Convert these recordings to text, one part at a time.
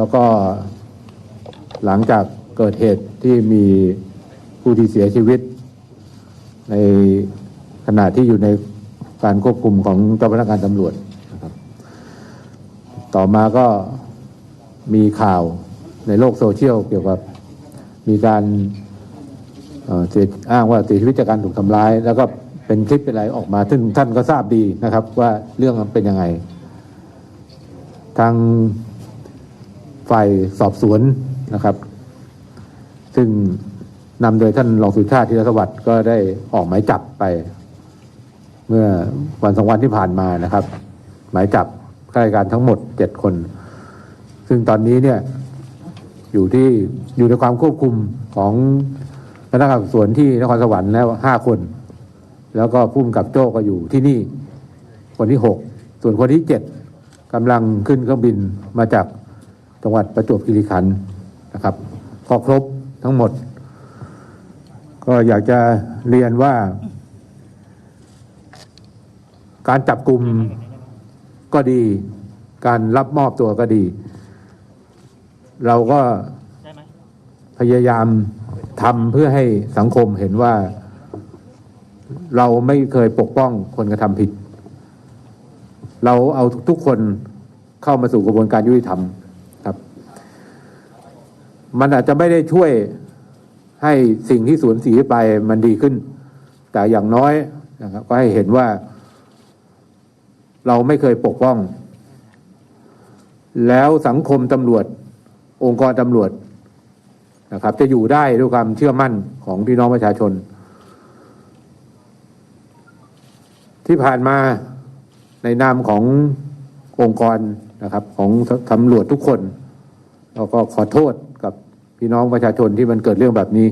แล้วก็หลังจากเกิดเหตุที่มีผู้ที่เสียชีวิต ในขณะที่อยู่ในการควบคุมของเจ้าพนักงานตำรวจนะครับ ต่อมาก็มีข่าวในโลกโซเชียลเกี่ยวกับมีการเอ่ออ้างว่าเสียชีวิตจากการถูกทำร้าย แล้วก็เป็นคลิปเป็นอะไรออกมาซึ่งท่านก็ทราบดีนะครับว่าเรื่องมันเป็นยังไง ทาง ฝ่ายสอบสวนนะครับ ซึ่งนำโดยท่านรองสุชาติธีรสวัสดิ์ก็ได้ออกหมายจับไป เมื่อวันสองวันที่ผ่านมานะครับ หมายจับข้าราชการทั้งหมดเจ็ดคน ซึ่งตอนนี้เนี่ยอยู่ที่อยู่ในความควบคุมของพนักงานสอบสวนที่นครสวรรค์แล้วห้าคน แล้วก็ผู้กำกับโจ้ก็อยู่ที่นี่คนที่หกส่วนคนที่เจ็ดกำลังขึ้นเครื่องบินมาจาก จังหวัดประจวบคีรีขันธ์นะครับก็ครบทั้งหมด ก็อยากจะเรียนว่า การจับกลุ่มก็ดี การรับมอบตัวก็ดี เราก็พยายามทำเพื่อให้สังคมเห็นว่า เราไม่เคยปกป้องคนกระทำผิด เราเอาทุกๆคนเข้ามาสู่กระบวนการยุติธรรม มันอาจจะไม่ได้ช่วยให้สิ่งที่สูญเสียไปมันดีขึ้น แต่อย่างน้อยนะครับก็ให้เห็นว่า เราไม่เคยปกป้อง แล้วสังคมตำรวจ องค์กรตำรวจนะครับ จะอยู่ได้ด้วยความเชื่อมั่นของพี่น้องประชาชน ที่ผ่านมาในนามขององค์กรนะครับ ของตำรวจทุกคนเราก็ขอโทษ พี่น้องประชาชนที่มันเกิดเรื่องแบบนี้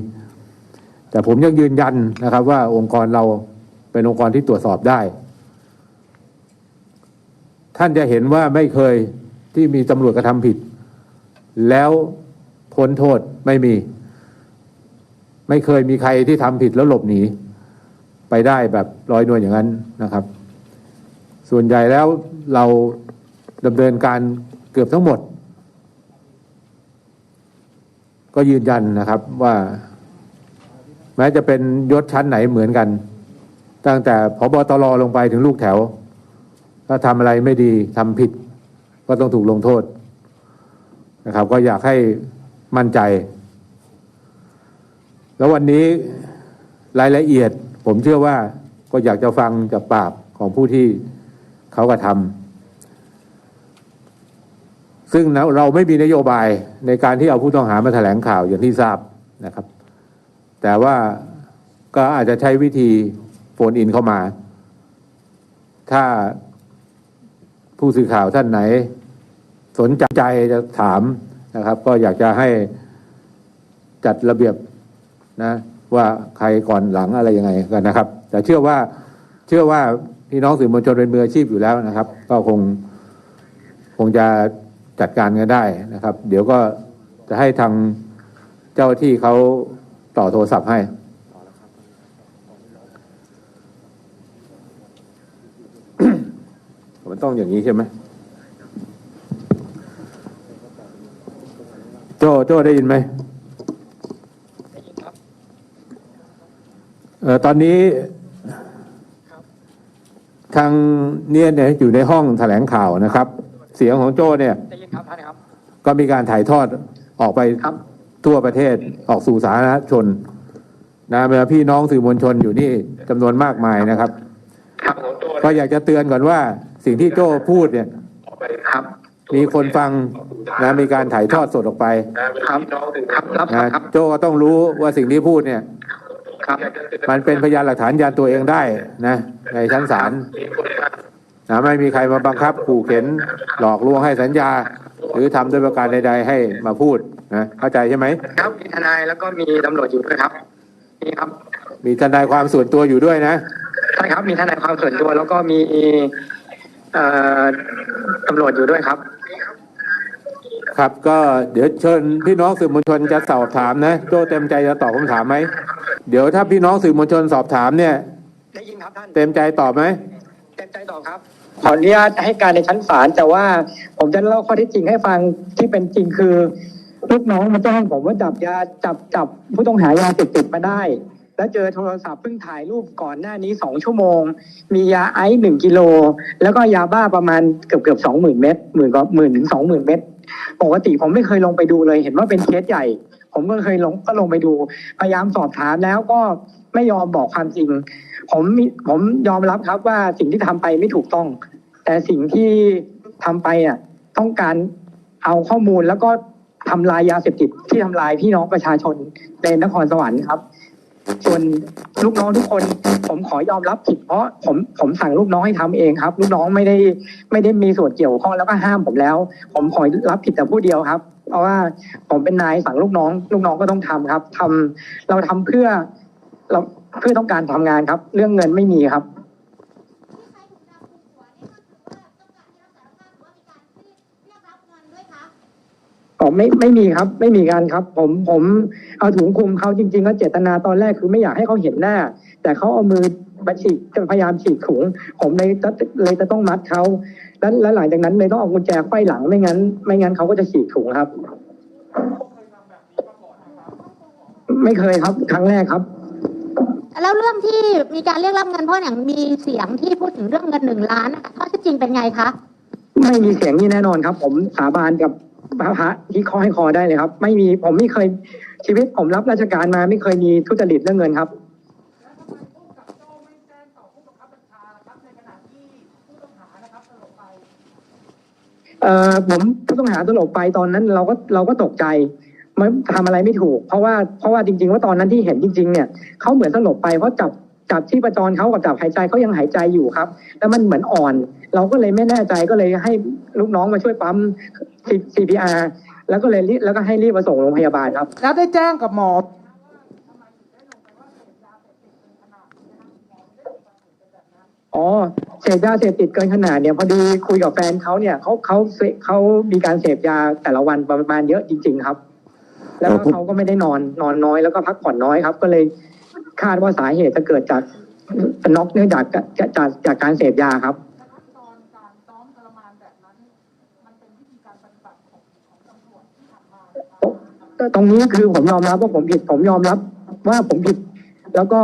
แต่ผมยังยืนยันนะครับ ว่าองค์กรเราเป็นองค์กรที่ตรวจสอบได้ ท่านจะเห็นว่าไม่เคยที่มีตำรวจกระทำผิด แล้วพ้นโทษไม่มี ไม่เคยมีใครที่ทำผิดแล้วหลบหนี ไปได้แบบลอยนวลอย่างนั้นนะครับ ส่วนใหญ่แล้วเราดำเนินการเกือบทั้งหมด ก็ยืนยันนะครับว่า แม้จะเป็นยศชั้นไหนเหมือนกัน ตั้งแต่พบตรลงไปถึงลูกแถว ถ้าทำอะไรไม่ดีทำผิด ก็ต้องถูกลงโทษนะครับ ก็อยากให้มั่นใจ แล้ววันนี้รายละเอียดผมเชื่อว่าก็อยากจะฟังจากปากของผู้ที่เขากระทำ ซึ่งเราไม่มีนโยบายในการที่เอาผู้ต้องหามาแถลงข่าวอย่างที่ทราบนะครับ แต่ว่าก็อาจจะใช้วิธีโฟนอินเข้ามา ถ้าผู้สื่อข่าวท่านไหน สนใจจะถามนะครับ ก็อยากจะให้จัดระเบียบนะว่าใครก่อนหลังอะไรยังไงกันนะครับ แต่เชื่อว่าเชื่อว่าพี่น้องสื่อมวลชนเป็นมืออาชีพอยู่แล้วนะครับ ก็คงคงจะ จัดการกันได้นะครับ เดี๋ยวก็จะให้ทางเจ้าหน้าที่เขาต่อโทรศัพท์ให้ มันต้องอย่างนี้ใช่ไหมโจโจได้ยินไหมเอ่อตอนนี้ทางเนี่ยเนี่ยอยู่ในห้องแถลงข่าวนะครับ เสียงของโจ้เนี่ย ก็มีการถ่ายทอดออกไปครับทั่วประเทศออกสู่สาธารณชนนะเมื่อพี่น้องสื่อมวลชนอยู่นี่จำนวนมากมายนะครับครับก็อยากจะเตือนก่อนว่าสิ่งที่โจ้พูดเนี่ยครับมีคนฟังนะมีการถ่ายทอดสดออกไปครับครับรับนะครับโจ้ก็ต้องรู้ว่าสิ่งที่พูดเนี่ยครับมันเป็นพยานหลักฐานยันตัวเองได้นะ ในชั้นศาล นะไม่มีใครมาบังคับขู่เข็นหลอกลวงให้สัญญา หรือทำด้วยประการใดๆให้มาพูดนะเข้าใจใช่ไหมครับมีทนายแล้วก็มีตำรวจอยู่ด้วยครับมีครับ มีทนายความส่วนตัวอยู่ด้วยนะใช่ครับมีทนายความส่วนตัวแล้วก็มีเอ่อตำรวจอยู่ด้วยครับ ครับก็เดี๋ยวเชิญพี่น้องสื่อมวลชนจะสอบถามนะโจ้เต็มใจจะตอบคำถามไหมเดี๋ยวถ้าพี่น้องสื่อมวลชนสอบถามเนี่ยได้ยินครับท่านเต็มใจตอบไหมเต็มใจตอบครับ ขออนุญาตให้การในชั้นศาลแต่ว่าผมจะเล่าข้อเท็จจริงให้ฟังที่เป็นจริงคือลูกน้องมาแจ้งผมว่าจับยาจับจับผู้ต้องหายาเสพติดมาได้ แล้วเจอโทรศัพท์เพิ่งถ่ายรูปก่อนหน้านี้สองชั่วโมง มียาไอซ์หนึ่งกิโลแล้วก็ยาบ้าประมาณเกือบเกือบสองหมื่นเม็ดหมื่นกว่าหมื่นถึงสองหมื่นเม็ดปกติผมไม่เคยลงไปดูเลย เห็นว่าเป็นเคสใหญ่ ผมก็เคยลงก็ลงไปดู พยายามสอบถามแล้วก็ไม่ยอมบอกความจริง ผมผมยอมรับครับว่าสิ่งที่ทำไปไม่ถูกต้อง แต่สิ่งที่ทำไปอะต้องการเอาข้อมูลแล้วก็ทำลายยาเสพติดที่ทำลายพี่น้องประชาชนในนครสวรรค์ครับ ส่วนลูกน้องทุกคน ผมขอยอมรับผิดเพราะผมผมสั่งลูกน้องให้ทำเองครับ ลูกน้องไม่ได้ไม่ได้มีส่วนเกี่ยวข้องแล้วก็ห้ามผมแล้ว ผมขอรับผิดแต่ผู้เดียวครับ เพราะว่าผมเป็นนายสั่งลูกน้อง ลูกน้องก็ต้องทำครับทำเราทำเพื่อเรา เพื่อต้องการทำงานครับ เรื่องเงินไม่มีครับอ๋อไม่ไม่มีครับ ไม่มีการครับ ผมผมเอาถุงคลุมเขาจริง ๆ ก็เจตนาตอนแรกคือไม่อยากให้เขาเห็นหน้า แต่เขาเอามือมาฉีกพยายามฉีกถุง ผมเลยจะเลยจะต้องมัดเขาแล้วแล้วหลังจากนั้นเลยต้องเอากุญแจไขว้หลังไม่งั้น ไม่งั้นเขาก็จะฉีกถุงครับ ไม่เคยครับ ครั้งแรกครับ แล้วเรื่องที่มีการเรียกรับเงินเพราะอย่างมีเสียงที่พูดถึงเรื่องเงินหนึ่งล้านนะคะข้อเท็จจริงเป็นไงคะไม่มีเสียงนี่แน่นอนครับ ผมสาบานกับพระพระที่คอให้คอได้เลยครับ ไม่มีผมไม่เคยชีวิตผมรับราชการมาไม่เคยมีทุจริตเรื่องเงินครับเอ่อผมผู้ต้องหาตลบไปตอนนั้นเราก็เราก็ตกใจ ไม่ทำอะไรไม่ถูก เพราะว่าเพราะว่าจริง ๆ ว่าตอนนั้นที่เห็นจริง ๆ เนี่ยเขาเหมือนสลบไปเพราะจับจับที่ประจรเขากับจับหายใจเขายังหายใจอยู่ครับ แล้วมันเหมือนอ่อน เราก็เลยไม่แน่ใจก็เลยให้ลูกน้องมาช่วยปั๊ม CPR แล้วก็เลยรีบแล้วก็ให้รีบมาส่งโรงพยาบาลครับ แล้วได้แจ้งกับหมอ อ๋อเสพยาเสพติดเกินขนาดเนี่ยพอดีคุยกับแฟนเขาเนี่ยเขาเขาเสเขามีการเสพยาแต่ละวันประมาณเยอะจริง ๆ ครับ แล้วก็เขาก็ไม่ได้นอนนอนน้อยแล้วก็พักผ่อนน้อยครับ ก็เลยคาดว่าสาเหตุจะเกิดจากน็อกเนื่องจากจากจากจากการเสพยาครับตรงนี้คือผมยอมรับว่าผมผิดผมยอมรับว่าผมผิด แล้วก็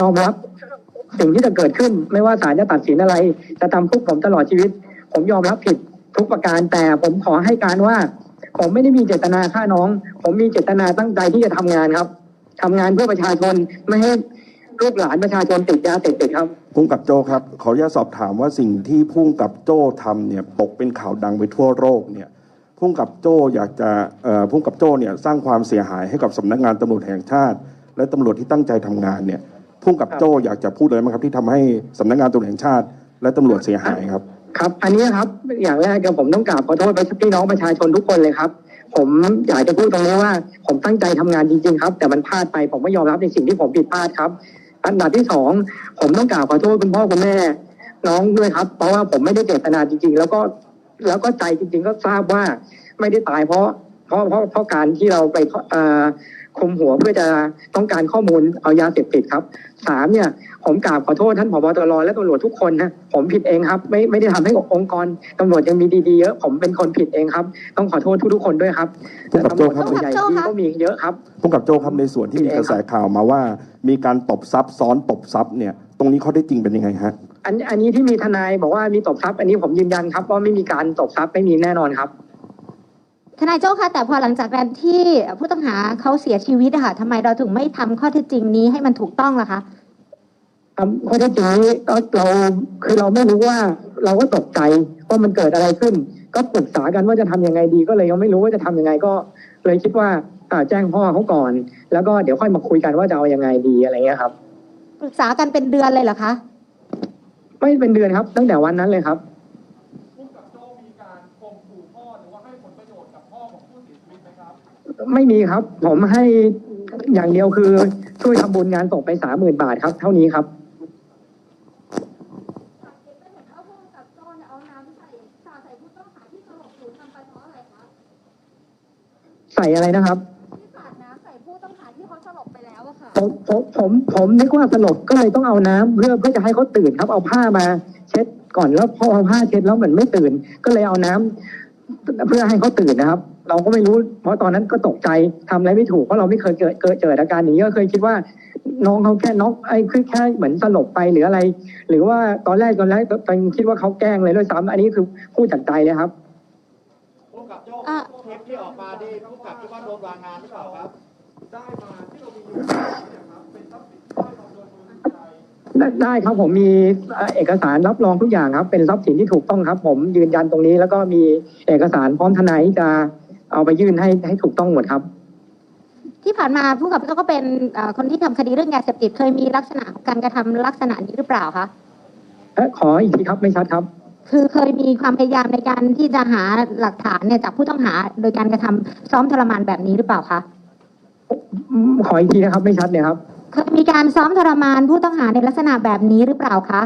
ยอมรับสิ่งที่จะเกิดขึ้น ไม่ว่าศาลจะตัดสินอะไร จะทำคุกผมตลอดชีวิต ผมยอมรับผิดทุกประการแต่ผมขอให้การว่า ผมไม่ได้มีเจตนาฆ่าน้อง ผมมีเจตนาตั้งใจที่จะทำงานครับทำงานเพื่อประชาชนไม่ให้ลูกหลานประชาชนติดยาเสพติดครับพุ่งกับโจ้ครับขออนุญาตสอบถามว่าสิ่งที่พุ่งกับโจ้ทำเนี่ยตกเป็นข่าวดังไปทั่วโลกเนี่ยพุ่งกับโจ้อยากจะพุ่งกับโจ้เนี่ยสร้างความเสียหายให้กับสำนักงานตำรวจแห่งชาติ และตำรวจที่ตั้งใจทำงานเนี่ยพุ่งกับโจ้อยากจะพูดเลยไหมครับที่ทำให้สำนักงานตำรวจแห่งชาติและตำรวจเสียหายครับ ครับ อันนี้ครับอย่างแรกก็ผมต้องกราบขอโทษไปพี่น้องประชาชนทุกคนเลยครับ ผมอยากจะพูดตรงนี้ว่า ผมตั้งใจทำงานจริง ๆ ครับ แต่มันพลาดไปผมไม่ยอมรับในสิ่งที่ผมผิดพลาดครับ อันดับที่สองผมต้องกราบขอโทษคุณพ่อคุณแม่ น้องด้วยครับ เพราะว่าผมไม่ได้เจตนาจริง ๆ แล้วก็แล้วก็ใจจริง ๆ ก็ทราบว่าไม่ได้ตายเพราะเพราะเพราะเพราะการที่เราไปคุมหัวเพื่อจะต้องการข้อมูลเอายาเสพติดครับสามเนี่ย ผมกราบขอโทษท่านผบตรและตำรวจทุกคนนะผมผิดเองครับ ไม่ไม่ได้ทำให้องค์กรตำรวจยังมีดีๆเยอะ ผมเป็นคนผิดเองครับ ต้องขอโทษทุกๆคนด้วยครับผู้กับโจ้ครับตำวจส่วนใหญ่ดีก็มีเยอะครับพุ่งกับโจ้ครับในส่วนที่มีกระแสข่าวมาว่า มีการตบทรัพย์ซ้อนตบทรัพย์เนี่ย ตรงนี้เขาได้จริงเป็นยังไงฮะอันอันนี้ที่มีทนายบอกว่ามีตบทรัพย์อันนี้ผมยืนยันครับว่าไม่มีการตบทรัพย์ไม่มีแน่นอนครับทนายโจ้คะแต่พอหลังจากการที่ผู้ต้องหาเขาเสียชีวิตอะค่ะทำไมเราถึงไม่ทำข้อเท็จจริงนี้ให้มันถูกต้องล่ะคะ ครับข้อเท็จจริงนี้ก็เราคือเราไม่รู้ว่าเราก็ตกใจว่ามันเกิดอะไรขึ้น ก็ปรึกษากันว่าจะทำยังไงดีก็เลยยังไม่รู้ว่าจะทำยังไงก็ เลยคิดว่าอ่าแจ้งพ่อเขาก่อน แล้วก็เดี๋ยวค่อยมาคุยกันว่าจะเอายังไงดีอะไรเงี้ยครับปรึกษากันเป็นเดือนเลยเหรอคะไม่เป็นเดือนครับ ตั้งแต่วันนั้นเลยครับไม่มีครับ ผมให้อย่างเดียวคือช่วยทำบุญงานส่งไปสามหมื่นบาทครับ เท่านี้ครับ เอาพวกกับโจ้เนี่ยเอาน้ำใส่สาดใส่ผู้ต้องหาที่สลบอยู่ทำไปเพราะอะไรคะ ใส่อะไรนะครับที่สาดน้ำใส่ผู้ต้องหาที่เขาสลบไปแล้วอะค่ะ ผมผมผมผมนึกว่าสลบก็เลยต้องเอาน้ำเพื่อเพื่อจะให้เขาตื่นครับ เอาผ้ามา เช็ดก่อนแล้วพอเอาผ้าเช็ดแล้วเหมือนไม่ตื่น ก็เลยเอาน้ำเพื่อให้เขาตื่นนะครับ เราก็ไม่รู้ เพราะตอนนั้นก็ตกใจทำอะไรไม่ถูกเพราะเราไม่เคยเกิดเกิดเจออาการอย่างนี้ก็เคยคิดว่า น้องเขาแค่น็อกไอ้คือแค่เหมือนสลบไปหรืออะไร หรือว่าตอนแรกตอนแรกตอนคิดว่าเขาแกล้งเลยด้วยซ้ำอันนี้คือพูดจากใจเลยครับ ผู้กำกับโจ้อะคลิปที่ออกมาดีผู้ นวางงานหรือเปล่าครับ ได้ได้ครับผมมีเอ่อเอกสารรับรองทุกอย่างครับ เป็นทรัพย์สินที่ถูกต้องครับ ผมยืนยันตรงนี้ แล้วก็มีเอกสารพร้อมทนายที่จะเอาไปยื่นให้ให้ถูกต้องหมดครับ ที่ผ่านมาผู้กำกับโจ้ก็เป็นเอ่อคนที่ทำคดีเรื่องยาเสพติดเคยมีลักษณะของการกระทำลักษณะนี้หรือเปล่าคะ เอ่อขออีกทีครับไม่ชัดครับ คือเคยมีความพยายามในการที่จะหาหลักฐานเนี่ยจากผู้ต้องหาโดยการกระทำซ้อมทรมานแบบนี้หรือเปล่าคะอืมขออีกทีนะครับไม่ชัดเลยครับเคยมีการซ้อมทรมานผู้ต้องหาในลักษณะแบบนี้หรือเปล่าคะ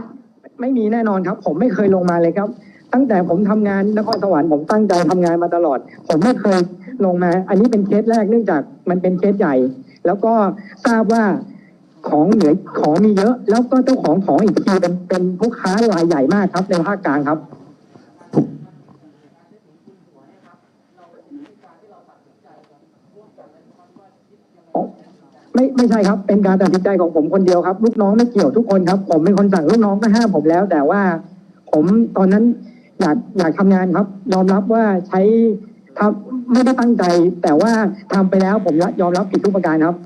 ไม่มีแน่นอนครับ ผมไม่เคยลงมาเลยครับ ตั้งแต่ผมทำงานนครสวรรค์ผมตั้งใจทำงานมาตลอด ผมไม่เคยลงมา อันนี้เป็นเคสแรกเนื่องจากมันเป็นเคสใหญ่ แล้วก็ทราบว่า ของเหนือของมีเยอะ แล้วก็เจ้าของของอีกทีเป็นเป็นผู้ค้ารายใหญ่มากครับ ในภาคกลางครับไม่ไม่ใช่ครับ เป็นการตัดสินใจของผมคนเดียวครับ ลูกน้องไม่เกี่ยวทุกคนครับ ผมเป็นคนสั่งลูกน้องก็ห้ามผมแล้ว แต่ว่าผมตอนนั้นอยากอยากทำงานครับ ยอมรับว่าใช้ทำไม่ได้ตั้งใจ แต่ว่าทำไปแล้วผมยอมรับผิดทุกประการครับ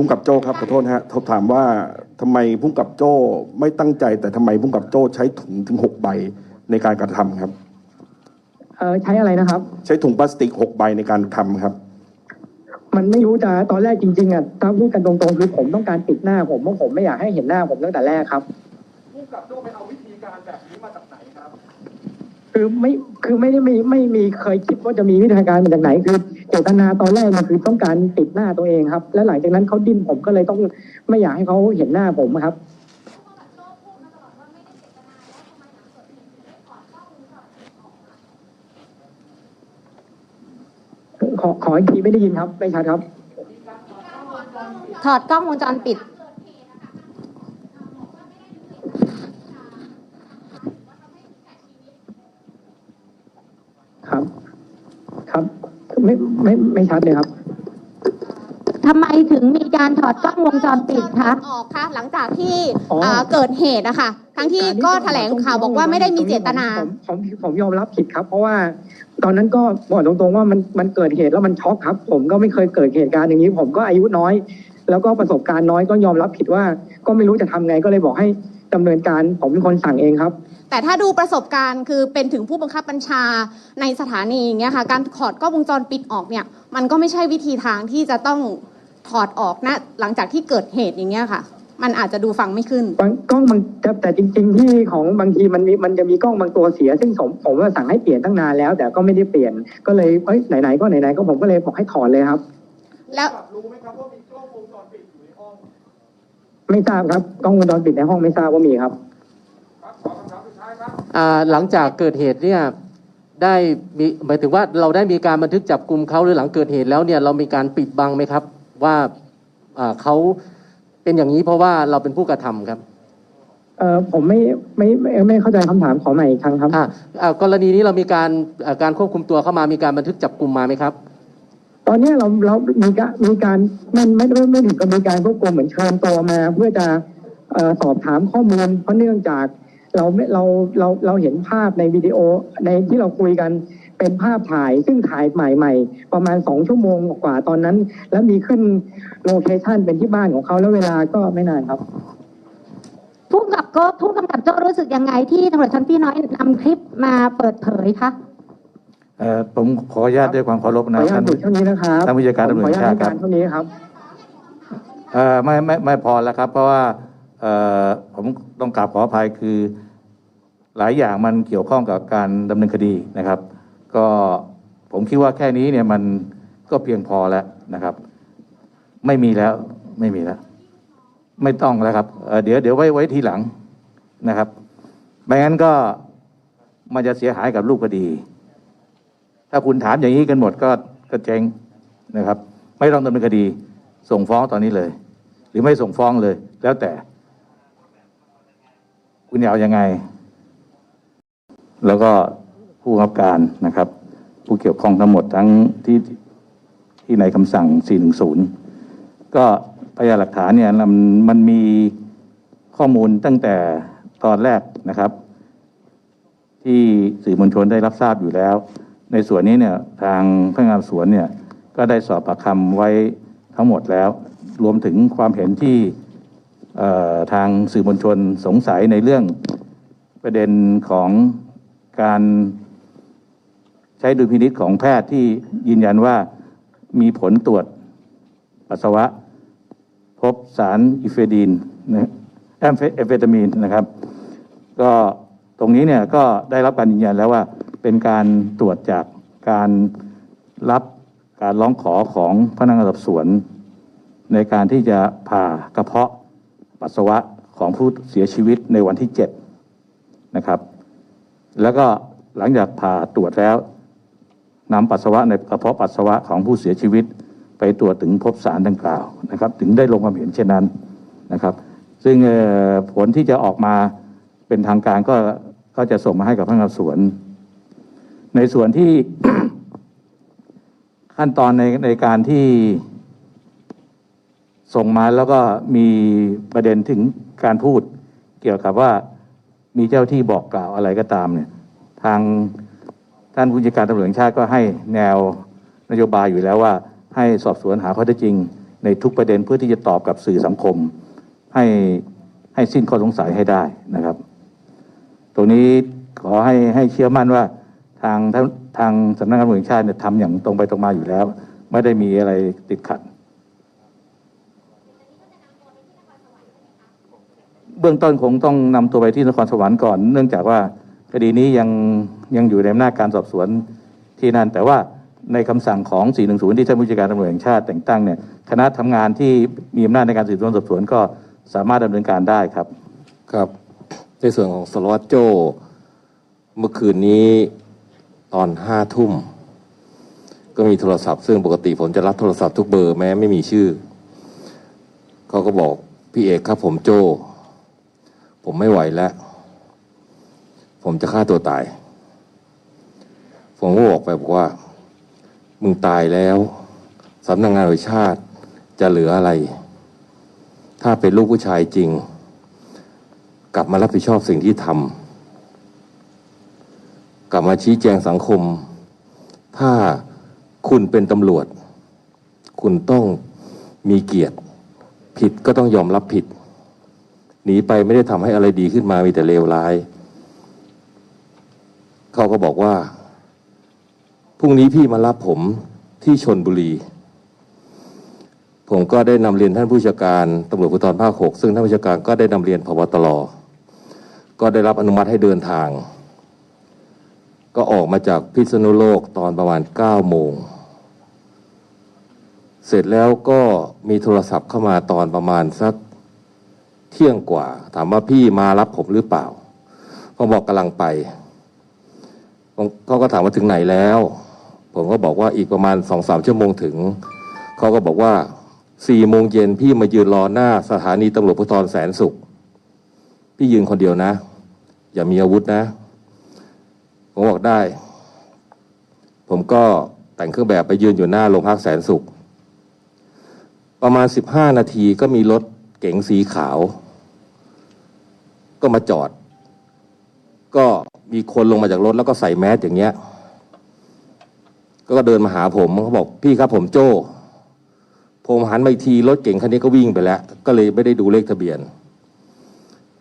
พุ่มกับโจ้ครับขอโทษนะฮะเขาถามว่าทำไมพุ่มกับโจ้ไม่ตั้งใจ แต่ทำไมพุ่มกับโจ้ใช้ถุงถึงหกใบในการกระทำครับ เออใช้อะไรนะครับ ใช้ถุงพลาสติกหกใบในการทำครับ มันไม่รู้จะตอนแรกจริงๆอะถ้าพูดกันตรงๆคือผมต้องการปิดหน้าผมเพราะผมไม่อยากให้เห็นหน้าผมตั้งแต่แรกครับ ผู้กำกับโจ้ไปเอาวิธีการแบบนี้มาจากไหนครับ คือไม่คือไม่ได้มีไม่มีเคยคิดว่าจะมีวิธีการมาจากไหนคือ เจตนาตอนแรกมันคือต้องการปิดหน้าตัวเองครับ แล้วหลังจากนั้นเขาดิ้นผมก็เลยต้องไม่อยากให้เขาเห็นหน้าผมครับขอขออีกทีไม่ได้ยินครับไม่ชัดครับ ถอดกล้องวงจรปิด ครับ ครับ ไม่ไม่ไม่ชัดเลยครับ ทำไมถึงมีการถอดกล้องวงจรปิดคะ ออกค่ะหลังจากที่อ๋ออ่าเกิดเหตุนะคะทั้งที่ก็แถลงข่าวบอกว่าไม่ได้มีเจตนาผมผมผมผมยอมรับผิดครับ เพราะว่า ตอนนั้นก็บอกตรงๆว่ามันมันเกิดเหตุแล้วมันช็อกครับ ผมก็ไม่เคยเกิดเหตุการณ์อย่างนี้ ผมก็อายุน้อย แล้วก็ประสบการณ์น้อยก็ยอมรับผิดว่า ก็ไม่รู้จะทำไงก็เลยบอกให้ดำเนินการผมเป็นคนสั่งเองครับ แต่ถ้าดูประสบการณ์คือเป็นถึงผู้บังคับบัญชาในสถานีอย่างเงี้ยค่ะการถอดกล้องวงจรปิดออกเนี่ยมันก็ไม่ใช่วิธีทางที่จะต้องถอดออกนะหลังจากที่เกิดเหตุอย่างเงี้ยค่ะ มันอาจจะดูฟังไม่ขึ้น บางกล้องบางแต่แต่จริง ๆ ที่ของบางทีมันมีมันจะมีกล้องบางตัวเสีย ซึ่งผมผมว่าสั่งให้เปลี่ยนตั้งนานแล้ว แต่ก็ไม่ได้เปลี่ยนก็เลยเอ้ยไหนๆก็ไหนๆก็ผมก็เลยบอกให้ถอนเลยครับ แล้วรู้ไหมครับว่ามีกล้องวงจรปิดอยู่ในห้อง ไม่ทราบครับกล้องวงจรปิดในห้องไม่ทราบว่ามีครับครับ หลังจากเกิดเหตุเนี่ยได้มีหมายถึงว่าเราได้มีการบันทึกจับกลุ่มเขาหรือหลังเกิดเหตุแล้วเนี่ยเรามีการปิดบังไหมครับ ว่าอ่าเขาเป็นอย่างนี้เพราะว่าเราเป็นผู้กระทำครับเออผมไม่ไม่ไม่ไม่เข้าใจคำถามขอใหม่อีกครั้งครับอ่าอ่ากรณีนี้เรามีการอ่าการควบคุมตัวเข้ามามีการบันทึกจับกลุ่มมาไหมครับ ตอนเนี้ยเราเรามีการมีการมันไม่ไม่ไม่ถึงกับมีการควบคุมเหมือนเชิญตัวมา เพื่อจะเอ่อสอบถามข้อมูลเพราะเนื่องจาก เราไม่เราเราเราเห็นภาพในวิดีโอในที่เราคุยกันเป็นภาพถ่ายซึ่งถ่ายใหม่ ๆ ประมาณสองชั่วโมงกว่าตอนนั้น แล้วมีขึ้นโลเคชันเป็นที่บ้านของเขาแล้วเวลาก็ไม่นานครับผู้กำกับก็ผู้กำกับโจ้รู้สึกยังไงที่ตำรวจชั้นพี่น้อยนำคลิปมาเปิดเผยคะเอ่อผมขออนุญาตด้วยความเคารพขอนะอนุญาท่าตนหยุดเท่านี้นะครับท่านผู้จัดการตำรวจขออนุญาตแห่งชาติให้ครัการบเท่านี้ครับ เอ่อไม่ไม่ไม่พอแล้วครับ เพราะว่าเอ่อ ผมต้องกราบขออภัยคือ หลายอย่างมันเกี่ยวข้องกับการดำเนินคดีนะครับ ก็ผมคิดว่าแค่นี้เนี่ยมันก็เพียงพอแล้วนะครับ ไม่มีแล้วไม่มีแล้ว ไม่ต้องแล้วครับเอ่อเดี๋ยวเดี๋ยวไว้ไว้ทีหลังนะครับไม่งั้นก็มันจะเสียหายกับรูปคดี ถ้าคุณถามอย่างนี้กันหมดก็ก็เจ๊งนะครับ ไม่ต้องดำเนินคดี ส่งฟ้องตอนนี้เลย หรือไม่ส่งฟ้องเลย แล้วแต่ คุณอยากเอายังไง แล้วก็ผู้กำกับการนะครับ ผู้เกี่ยวข้องทั้งหมดทั้งที่ที่ในคำสั่ง 410 ก็พยานหลักฐานเนี่ยมันมันมีข้อมูลตั้งแต่ตอนแรกนะครับ ที่สื่อมวลชนได้รับทราบอยู่แล้ว ในส่วนนี้เนี่ยทางพนักงานสวนเนี่ยก็ได้สอบปากคำไว้ทั้งหมดแล้ว รวมถึงความเห็นที่ ทางสื่อมวลชนสงสัยในเรื่องประเด็นของการใช้ดุลพินิษของแพทย์ที่ยืนยันว่ามีผลตรวจปัสสาวะ พบสารอิเฟดีนแอมเฟเอมเฟตามีนนะครับ ก็ตรงนี้เนี่ยก็ได้รับการยืนยันแล้วว่าเป็นการตรวจจากการรับการร้องขอของพนักงานสอบสวน ในการที่จะผ่ากระเพาะ ปัสสาวะของผู้เสียชีวิตในวันที่7นะครับแล้วก็หลังจากผ่าตรวจแล้วนำปัสสาวะในกระเพาะปัสสาวะของผู้เสียชีวิต ไปตรวจถึงพบสารดังกล่าวนะครับ ถึงได้ลงความเห็นเช่นนั้นนะครับ ซึ่งผลที่จะออกมาเป็นทางการก็ก็จะส่งมาให้กับพนักงานสวน ในส่วนที่ขั้นตอนในในการที่ ส่งมาแล้วก็มีประเด็นถึงการพูดเกี่ยวกับว่ามีเจ้าที่บอกกล่าวอะไรก็ตามเนี่ยทางท่านผู้จัดการตำรวจแห่งชาติก็ให้แนวนโยบายอยู่แล้วว่า ให้สอบสวนหาข้อเท็จจริง ในทุกประเด็นเพื่อที่จะตอบกับสื่อสังคม ให้ให้สิ้นข้อสงสัยให้ได้นะครับ ตรงนี้ขอให้ให้เชื่อมั่นว่าทางทางสำนักงานตำรวจแห่งชาติเนี่ยทำอย่างตรงไปตรงมาอยู่แล้ว ไม่ได้มีอะไรติดขัด เบื้องต้นคงต้องนำตัวไปที่นครสวรรค์ก่อน เนื่องจากว่าคดีนี้ยังยังอยู่ในอำนาจการสอบสวนที่นั่น แต่ว่าในคำสั่งของ 410 ที่ท่านผู้จัดการตำรวจแห่งชาติแต่งตั้งเนี่ยคณะทำงานที่มีอำนาจในการสืบสวนสอบสวนก็สามารถดำเนินการได้ครับครับ ในส่วนของสาวัตรโจเมื่อคืนนี้ตอนห้าทุ่ม ก็มีโทรศัพท์ ซึ่งปกติผมจะรับโทรศัพท์ทุกเบอร์แม้ไม่มีชื่อเขาก็บอกพี่เอกครับผมโจ ผมไม่ไหวแล้ว ผมจะฆ่าตัวตาย ผมก็บอกไปบอกว่า มึงตายแล้วสำนักงานตำรวจแห่งชาติจะเหลืออะไร ถ้าเป็นลูกผู้ชายจริง กลับมารับผิดชอบสิ่งที่ทำกลับมาชี้แจงสังคม ถ้าคุณเป็นตำรวจ คุณต้องมีเกียรติ ผิดก็ต้องยอมรับผิด หนีไปไม่ได้ทำให้อะไรดีขึ้นมามีแต่เลวร้าย เขาก็บอกว่าพรุ่งนี้พี่มารับผมที่ชนบุรี ผมก็ได้นำเรียนท่านผู้จัดการตำรวจภูธรภาคหกซึ่งท่านผู้จัดการก็ได้นำเรียนพบตรก็ได้รับอนุมัติให้เดินทาง ก็ออกมาจากพิษณุโลกตอนประมาณ9โมง เสร็จแล้วก็มีโทรศัพท์เข้ามาตอนประมาณสัก เที่ยงกว่า ถามว่าพี่มารับผมหรือเปล่าผมบอกกำลังไปเขาก็ถามว่าถึงไหนแล้ว ผมก็บอกว่าอีกประมาณสองสามชั่วโมงถึงเขาก็บอกว่าสี่โมงเย็นพี่มายืนรอหน้าสถานีตำรวจภูธรแสนสุข พี่ยืนคนเดียวนะ อย่ามีอาวุธนะ ผมบอกได้ ผมก็แต่งเครื่องแบบไปยืนอยู่หน้าโรงพักแสนสุข ประมาณสิบห้านาทีก็มีรถ เก๋งสีขาว ก็มาจอด ก็มีคนลงมาจากรถแล้วก็ใส่แมสอย่างเงี้ย ก็เดินมาหาผมเขาบอกพี่ครับผมโจ้ ผมหันมาอีกทีรถเก่งคันนี้ก็วิ่งไปแล้ว ก็เลยไม่ได้ดูเลขทะเบียน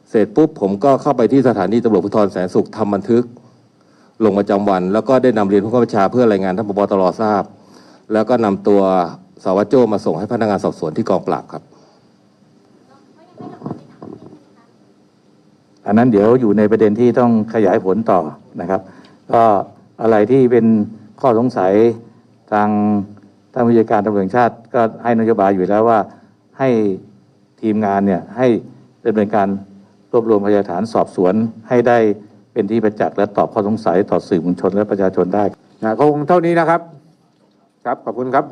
เสร็จปุ๊บผมก็เข้าไปที่สถานีตำรวจภูธรแสนสุขทำบันทึก ลงประจำวัน แล้วก็ได้นำเรียนผู้กำกับบัญชาเพื่อรายงานท่านปบตรทราบ แล้วก็นำตัวสาวโจ้มาส่งให้พนักงานสอบสวนที่กองปราบครับ อันนั้นเดี๋ยวอยู่ในประเด็นที่ต้องขยายผลต่อนะครับ ก็อะไรที่เป็นข้อสงสัยทางท่านผู้จัดการตำรวจแห่งชาติ ก็ให้นโยบายอยู่แล้วว่าให้ทีมงานเนี่ยให้ดำเนินการรวบรวมพยานฐานสอบสวนให้ได้เป็นที่ประจักษ์และตอบข้อสงสัยต่อสื่อมวลชนและประชาชนได้นะคงเท่านี้นะครับ ครับขอบคุณครับ